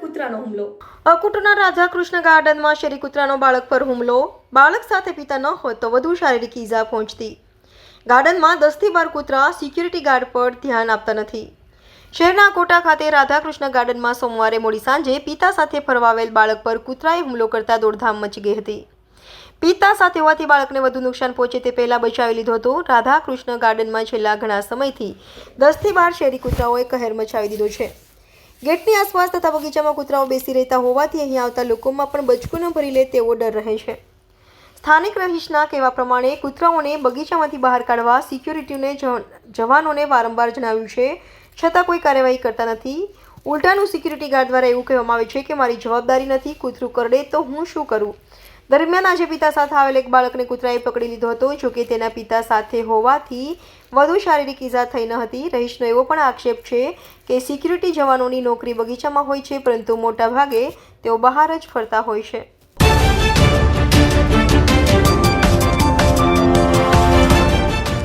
કૂતરાનો હુમલો. અકુટના રાધાકૃષ્ણ ગાર્ડનમાં શેરી કૂતરાનો બાળક પર હુમલો. બાળક સાથે પિતા ન હોત તો વધુ શારીરિક ઈજા પહોંચતી. ગાર્ડનમાં દસથી બાર કૂતરા સિક્યુરિટી ગાર્ડ પર ધ્યાન આપતા નથી. શહેરના કોટા ખાતે રાધાકૃષ્ણ ગાર્ડનમાં સોમવારે મોડી સાંજે પિતા સાથે ફરવાવેલ બાળક પર કૂતરાએ હુમલો કરતા દોડધામ મચી ગઈ હતી. પિતા સાથે હોવાથી બાળકને વધુ નુકસાન પહોંચે તે પહેલાં બચાવી લીધો હતો. રાધાકૃષ્ણ ગાર્ડનમાં છેલ્લા ઘણા સમયથી દસથી બાર શેરી કૂતરાઓએ કહેર મચાવી દીધો છે. ગેટની આસપાસ તથા બગીચામાં કૂતરાઓ બેસી રહેતા હોવાથી અહીં આવતા લોકોમાં પણ બચકું ન ભરી લે તેવો ડર રહે છે. સ્થાનિક રહીશના કહેવા પ્રમાણે, કૂતરાઓને બગીચામાંથી બહાર કાઢવા સિક્યુરિટીને જવાનોને વારંવાર જણાવ્યું છે. છતાં કોઈ કાર્યવાહી કરતા નથી. ઉલટાનું સિક્યુરિટી ગાર્ડ દ્વારા એવું કહેવામાં આવે છે કે, મારી જવાબદારી નથી, કૂતરું કરડે તો હું શું કરું? દરમિયાન આજે પિતા સાથે આવેલ એક બાળકને કૂતરાએ પકડી લીધો હતો, જો કે તેના પિતા સાથે હોવાથી વધુ શારીરિક ઈજા થઈ ન હતી. રહીશનો એવો પણ આક્ષેપ છે કે સિક્યુરિટી જવાનોની નોકરી બગીચામાં હોય છે, પરંતુ મોટાભાગે તેઓ બહાર જ ફરતા હોય છે.